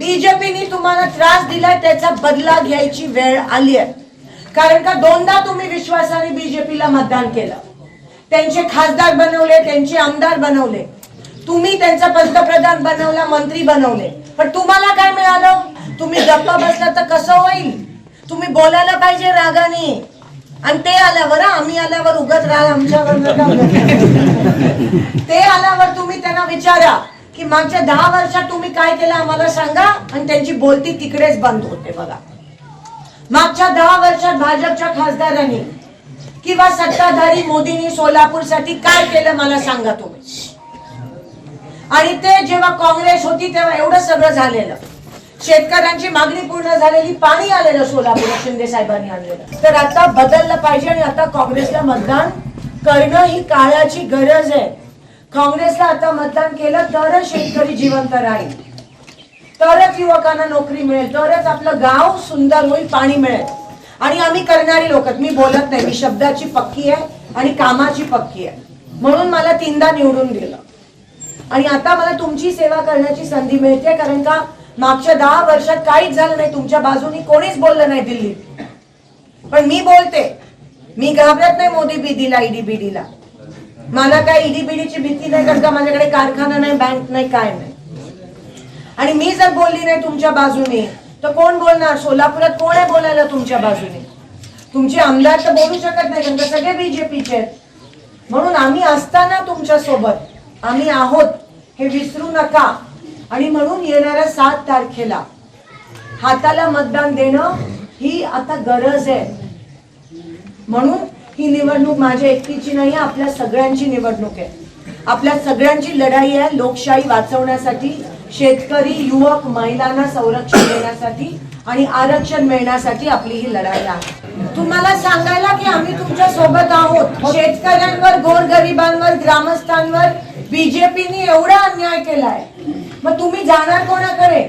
बीजेपीने तुम्हाला त्रास दिलाय त्याचा बदला घ्यायची वेळ आली आहे. कारण का दोनदा तुम्ही विश्वासाने बीजेपीला मतदान केलं. त्यांचे खासदार बनवले त्यांचे आमदार बनवले. तुम्ही त्यांचा पंतप्रधान बनवला मंत्री बनवले. पण तुम्हाला काय मिळालं? तुम्ही गप्पा बसला तर कसं होईल? तुम्ही बोलायला पाहिजे रागाने. आणि ते आल्यावर आम्ही आल्यावर उगत राग आमच्यावर ते आल्यावर तुम्ही त्यांना विचारा. की मागच्या दहा वर्षात तुम्ही काय केलं आम्हाला सांगा. आणि त्यांची बोलती तिकडेच बंद होते बघा. मागच्या दहा वर्षात भाजपच्या खासदारांनी किंवा सत्ताधारी मोदींनी सोलापूरसाठी काय केलं मला सांगा तुम्ही. आणि ते जेव्हा काँग्रेस होती तेव्हा एवढं सगळं झालेलं. शेतकऱ्यांची मागणी पूर्ण झालेली पाणी आलेलं सोलापूर शिंदे साहेबांनी आणलेलं. तर आता बदललं पाहिजे आणि आता काँग्रेसला मतदान करणं ही काळाची गरज आहे. काँग्रेसला आता मतदान केलं तरच शेतकरी जिवंत राहील. तरच युवकांना नोकरी मिळेल तरच आपलं गाव सुंदर होईल पाणी मिळेल. आणि आम्ही करणारी लोक मी बोलत नाही मी शब्दाची पक्की आहे आणि कामाची पक्की आहे. म्हणून मला तीनदा निवडून दिलं. आणि आता मला तुमची सेवा करण्याची संधी मिळते कारण का मागच्या दहा वर्षात काहीच झालं नाही. तुमच्या बाजूनी कोणीच बोललं नाही दिल्लीत. पण मी बोलते. मी घाबरत नाही मोदी बीडीला ईडी बीडीला मला काय ईडीबीडीची भीती नाही कारण का माझ्याकडे कारखाना नाही बँक नाही काय नाही. आणि मी जर बोलली नाही तुमच्या बाजूने तर कोण बोलणार? सोलापुरात कोण आहे बोलायला तुमच्या बाजूने? तुमचे आमदार तर बोलू शकत नाही कारण का सगळे बीजेपीचे आहेत. म्हणून आम्ही असताना तुमच्यासोबत आम्ही आहोत हे विसरू नका. आणि म्हणून येणाऱ्या सात तारखेला हाताला मतदान देणं ही आता गरज आहे. म्हणून ही निवडणूक माझ्या एकटीची नाही आहे, आपल्या सगळ्यांची निवडणूक आहे. आपल्या सगळ्यांची लढाई आहे लोकशाही वाचवण्यासाठी शेतकरी युवक महिलांना संरक्षण देण्यासाठी आणि आरक्षण मिळण्यासाठी आपली ही लढाई आहे. तुम्हाला सांगायला की आम्ही तुमच्यासोबत आहोत. शेतकऱ्यांवर गोरगरिबांवर ग्रामस्थांवर बीजेपीने एवढा अन्याय केलाय. मग तुम्ही जाणार कोणाकडे?